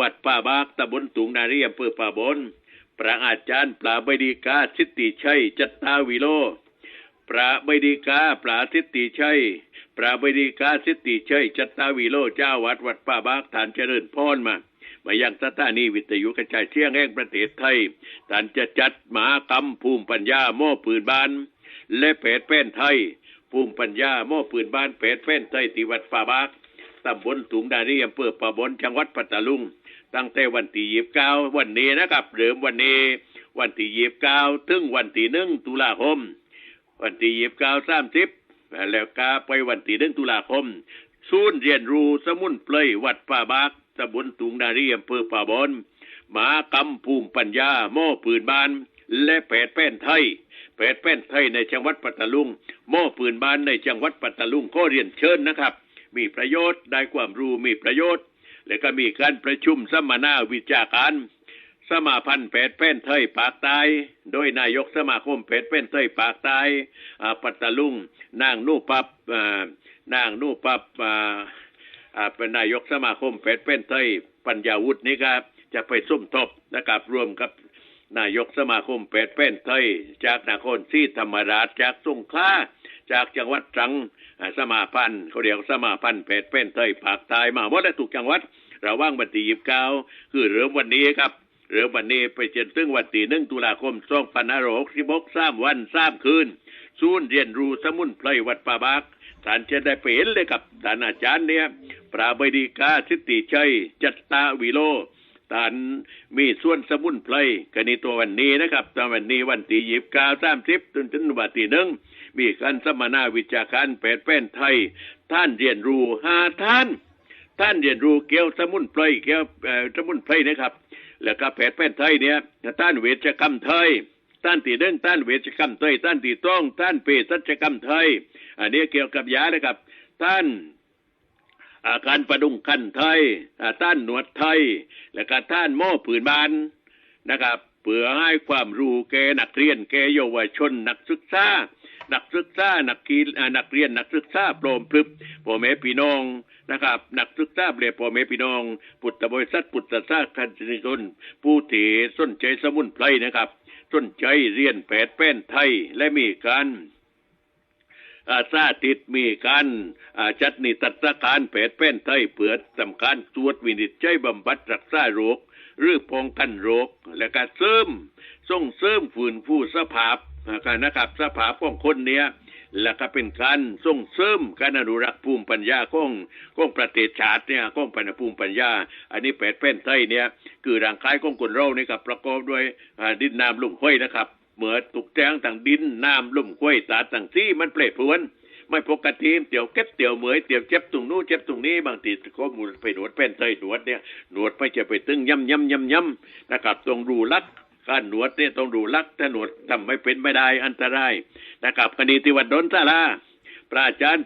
วัดป่าบากตำบลตุงนาเรีอำเภอป่าบน พระอาจารย์ปราบดีกาสิทธิชัยจัตตาวิโล พระบดีกาปราสิทธิชัยพระบดีกาสิทธิชัยจัตตาวิโลเจ้าวัดวัดป่าบากฐานเจริญพรมามายังสถานีวิทยุกระจายเสียงแห่งประเทศไทยท่านจะจัดมากรรมภูมิปัญญาโม่ปืนบาน และเพจแป้นไทย ภูมิปัญญาโม่ปืนบานเพจแป้นไทยที่วัดป่าบากตำบลถุงดารีอำเภอป่าบนจังหวัดปัตตาลุง ตั้งแต่วันที่ยีบเก้าวันนี้นะครับเริ่มวันนี้ วันที่ยีบเก้าถึงวันที่หนึ่งตุลาคม วันที่ยีบเก้าสามสิบแล้วก็ไปวันที่หนึ่งตุลาคมศูนย์เรียนรู้สมุนไพรวัดป่าบากตำบลตุงนารีอำเภอป่าบอนหมากำภูมิปัญญาหม้อปืนบาน และแผดแป้นไทยแผดแป้นไทยในจังหวัดปัตตาลุงหม้อปืนบานในจังหวัดปัตตาลุงก็เรียนเชิญนะครับ มีประโยชน์ได้ความรู้มีประโยชน์ และก็มีการประชุมสัมมนาวิชาการสมาพันธ์แพทย์แป้นไทยปากใต้ โดยนายกสมาคมแพทย์แป้นไทยปากใต้อ่าปัตตาลุงนางนู่ปับอ่านางนู่ปับเป็นนายกสมาคมแพทย์แป้นไทยปัญญาวุฒินี่ครับจะไปส้มทบนะครับรวมกับนายกสมาคมแพทย์แป้นไทยจากนครศรีธรรมราชจากสงขลาจากจังหวัดตรัง สมาพันธ์เขาเรียกสมาพันธ์แพทย์แป้นไทยปากใต้มาหมดแล้วทุกจังหวัดระว่างวันที่ยีบเก้าคือเริ่มวันนี้ครับเริ่มวันนี้ไปจนถึงวันที่หนึ่งตุลาคมสองพันห้าร้อยหกสิบหกสามวันสามคืนศูนย์เรียนรู้สมุนไพรวัดป่าบากท่านจะได้ไปเห็นเลยกับท่านอาจารย์เนี่ยปราบดีกาสิทธิชัยจัตตาวิโล ท่านมีส่วนสมุนไพรกันนี้ตัววันนี้นะครับตอนวันนี้วันที่ยี่สิบกาสามสิบจนถึงวันที่หนึ่งมีการสัมมนาวิชาการแปดแป้นไทย ท่านเรียนรู้หาท่าน ท่านเรียนรู้เกี่ยวสมุนไพรเกี่ยวสมุนไพรนะครับ แล้วก็แพทย์แป้นไทยเนี่ยต้านเวชกรรมไทยต้านตีเด้งต้านเวชกรรมไทยต้านตีต้องต้านเภสัชกรรมไทย อันนี้เกี่ยวกับยานะครับต้าน การประดุงคันไทยอ่าต้านหนวดไทย แล้วก็ต้านหม้อผืนบานนะครับเพื่อให้ความรู้แก่นักเรียนแก่เยาวชนนักศึกษานักศึกษานักกีนักเรียนนักศึกษาโปรมพลึบพ่อแม่พี่น้องนะครับ นักศึกษาเปรียพ่อแม่พี่น้องพุทธบริษัทพุทธศาสนาชนชนผู้ที่สนใจสมุนไพรนะครับ สนใจเรียนแผนแป้นไทยและมีการ อาสาติดมีการจัดนิทรรศการแผนแป้นไทยเพื่อทำการตรวจวินิจฉัยบำบัดรักษาโรค หรือป้องกันโรค และก็เสริมส่งเสริมฝืนฟูสภาพนะครับสภาพของคนเนี้ยและก็เป็นการส่งเสริมการอนุรักษ์ภูมิปัญญาของของประเทศชาติเนี่ยของปัญภูมิปัญญา อันนี้แปดแป้นไทยเนี่ย คือร่างกายของคนเราเนี่ครับประกอบด้วยดินน้ำลมห้วยนะครับ เหมือตุกแจงต่างดินน้ำลุ่มห้วยตาต่างที่มันเปรตพวนไม่ปกติเตี่ยวเก็บเตี่ยวเหมยเตี่ยวเจ็บตรงนู้นเจ็บตรงนี้บางทีก็มูลไปหนวดเป็นไทยหนวดเนี่ยหนวดไม่จะไปตึงย่ำย่ำย่ำย่ำนะครับตรงรูรักการหนวดเนี่ยต้องดูรักถ้าหนวดทำไม่เป็นไม่ได้อันตรายนะครับคดีที่วัดดนซาลาพระอาจารย์